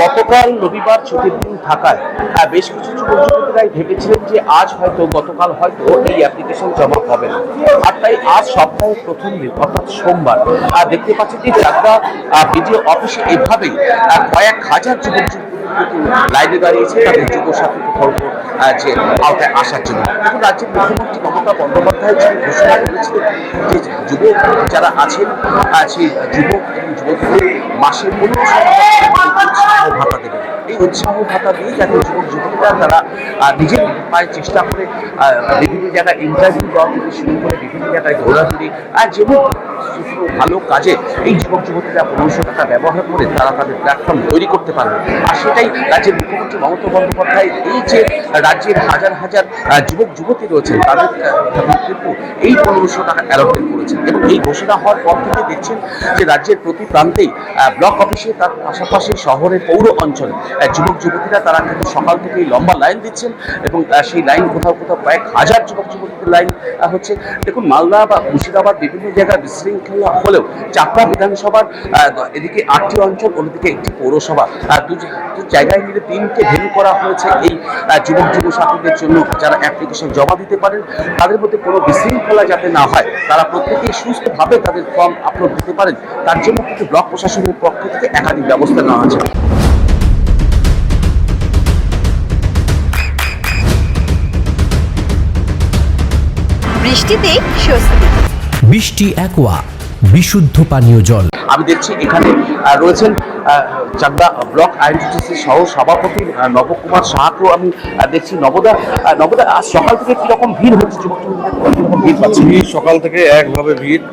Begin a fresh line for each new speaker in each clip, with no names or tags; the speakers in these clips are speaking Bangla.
গতকাল রবিবার ছুটির দিন থাকায় বেশ কিছু যুবক যুবতীরাই ভেবেছিলেন যে আজ হয়তো, গতকাল হয়তো এই অ্যাপ্লিকেশন জমা হবে না। আর তাই আজ সপ্তাহের প্রথম দিন, অর্থাৎ সোমবার। আর দেখতে পাচ্ছি যে চাকরা বিডিও অফিসে এভাবেই কয়েক হাজার যুবক যুবতী লাইনে দাঁড়িয়েছে তাদের যুবসাথী প্রকল্প যে আওতায় আসার জন্য। কিন্তু রাজ্যের মুখ্যমন্ত্রী মমতা বন্দ্যোপাধ্যায় যিনি ঘোষণা করেছিলেন, যে যুবক যারা আছেন সেই যুবক এবং যুবকদের মাসে উৎসাহ ভাতা দেবেন। এই উৎসাহ ভাতা দিয়ে যাতে যুবক যুবতীরা তারা নিজের পায়ে চেষ্টা করে বিভিন্ন জায়গায় ইন্টারভিউ দেওয়া থেকে শুরু করে বিভিন্ন জায়গায় দৌড়াদৌড়ি আর যেমন ভালো কাজে এই যুবক যুবতীরা পনেরোশো টাকা ব্যবহার করে তারা তাদের প্ল্যাটফর্ম তৈরি করতে পারবে। আর সেটাই রাজ্যের মুখ্যমন্ত্রী মমতা বন্দ্যোপাধ্যায় এই যে রাজ্যের হাজার হাজার যুবক, যুবতী রয়েছেন, তাদের কিন্তু এই পনেরোশো টাকা অ্যালোকেট করেছেন। এবং এই ঘোষণা হওয়ার পর থেকে দেখছেন যে রাজ্যের প্রতি প্রান্তেই ব্লক অফিসে তার পাশাপাশি শহরের পৌর অঞ্চলে যুবক, যুবতীরা তারা কিন্তু সকাল থেকেই লম্বা লাইন দিচ্ছেন এবং সেই লাইন কোথাও কোথাও কয়েক হাজার যুবক, যুবতীদের লাইন হচ্ছে, দেখুন মালদা বা মুর্শিদাবাদ বিভিন্ন জায়গায় বিশৃঙ্খলা হলেও চাপড়া বিধানসভার এদিকে আটটি অঞ্চল, অন্যদিকে একটি পৌরসভা দু জায়গায় মিলে তিনটে ভেন্যু করা হয়েছে এই যুবক যুব সাথীদের জন্য যারা অ্যাপ্লিকেশন জমা দিতে পারেন তাদের মধ্যে কোনো বিশৃঙ্খলা যাতে না হয় তারা প্রত্যেকেই সুস্থভাবে তাদের ফর্ম আপলোড দিতে পারেন তার জন্য কিন্তু ব্লক প্রশাসনের পক্ষ থেকে একাধিক ব্যবস্থা নেওয়া হয়েছে।
বৃষ্টিতে স্বস্তি।
বৃষ্টি অ্যাকোয়া বিশুদ্ধ পানীয় জল।
আমি দেখছি এখানে রয়েছেন চাকদা ব্লক আইনটিসি সহ সভাপতি নবকুমার সাহাকেও আমি দেখছি। নবদা নবদা আজ সকাল থেকে কীরকম ভিড় হচ্ছে? যুবক ভিড় পাচ্ছি।
সকাল থেকে একভাবে ভিড়।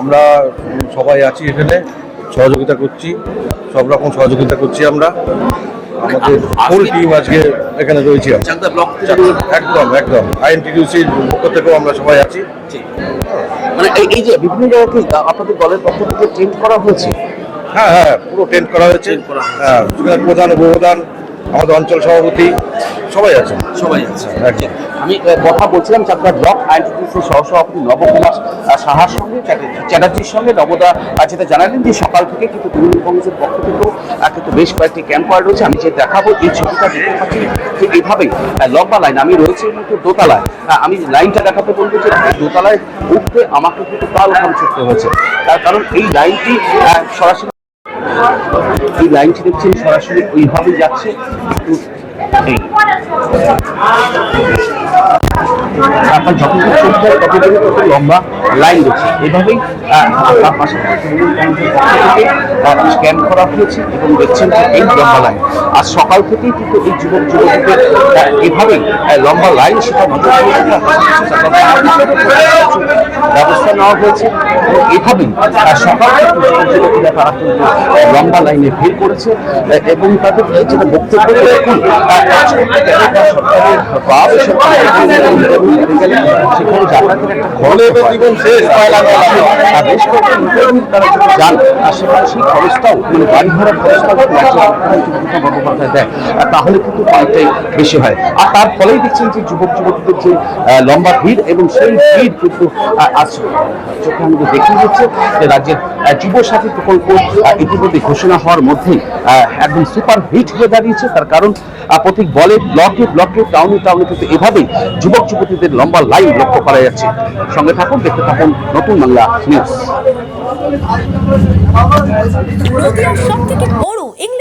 আমরা সবাই আছি এখানে সহযোগিতা করছি সব রকম সহযোগিতা করছি আমরা। আমাদের ফুল টিম আজকে এখানে রয়েছি একদম একদম। আইএনটিডিউসির পক্ষ থেকেও আমরা সবাই আছি।
মানে এই- যে বিভিন্ন জায়গাতে আপনাদের দলের পক্ষ থেকে ট্রেন্ড করা হয়েছে?
হ্যাঁ হ্যাঁ পুরো টেন্ট করা হয়েছে। হ্যাঁ প্রধান উপপ্রধান আমাদের অঞ্চল সভাপতি সবাই আছে
সবাই আছে
একদম।
আমি কথা বলছিলাম চাকদা ব্লক আইনটিসির সহসভাপতি নবকুমার সাহার সঙ্গে চ্যাটার্জি- চ্যাটার্জির সঙ্গে। নবদা যেটা জানালেন যে সকাল থেকে কিন্তু তৃণমূল কংগ্রেসের পক্ষ থেকেও কিন্তু বেশ কয়েকটি ক্যাম্প করা রয়েছে। আমি যে দেখাবো এই ছবিটা দেখতে পাচ্ছি যে এইভাবেই লম্বা লাইন আমি রয়েছে কিন্তু দোতলায়। আমি লাইনটা দেখাতে বলব যে দোতলায় উঠতে আমাকে কিন্তু তাল ওখানে ছুটতে হয়েছে। তার কারণ এই লাইনটি সরাসরি এই লাইনটি দেখছেন সরাসরি ওইভাবেই যাচ্ছে। আপনার চোখ যায় ততদূরে তত লম্বা লাইন রয়েছে এভাবেই কংগ্রেসের পক্ষ থেকে স্ক্যান করা হয়েছে এবং দেখছেন এই লম্বা লাইন। আর সকাল থেকেই কিন্তু এই যুবক, যুবতীদের এভাবেই লম্বা লাইন সেটা নজর নেওয়া হয়েছে। এভাবেই সকাল থেকে তারা কিন্তু লম্বা লাইনে ভিড় করেছে। এবং তাদের যেটা বক্তব্য দেখুন কাজ করতে গেলে সরকারের বা সেখানে যাতায়াতের একটা খরচ জীবন শেষ বেশ কয়েকটা ইন্টারভিউ তারা যান আর সেখানে সেই খরচটাও মানে ভাড়ার খরচটাও বন্দ্যোপাধ্যায় দেয়। তাহলে কিন্তু অনেকটাই বেশি হয়। আর তার ফলেই দেখছেন যে যুবক যুবতীদের যে লম্বা ভিড় এবং সেই ভিড় কিন্তু আজ চোখে আমাদের দেখে যাচ্ছে যে রাজ্যের যুব সাথী প্রকল্প ইতিমধ্যে ঘোষণা হওয়ার মধ্যেই একদম সুপার হিট হয়ে দাঁড়িয়েছে। তার কারণ আহ, প্রতীক বলে ব্লকে ব্লকে টাউনে টাউনে কিন্তু এভাবেই যুবক যুবতীদের লম্বা লাইন লক্ষ্য করা যাচ্ছে। সঙ্গে থাকুন দেখতে থাকুন নতুন Bangla news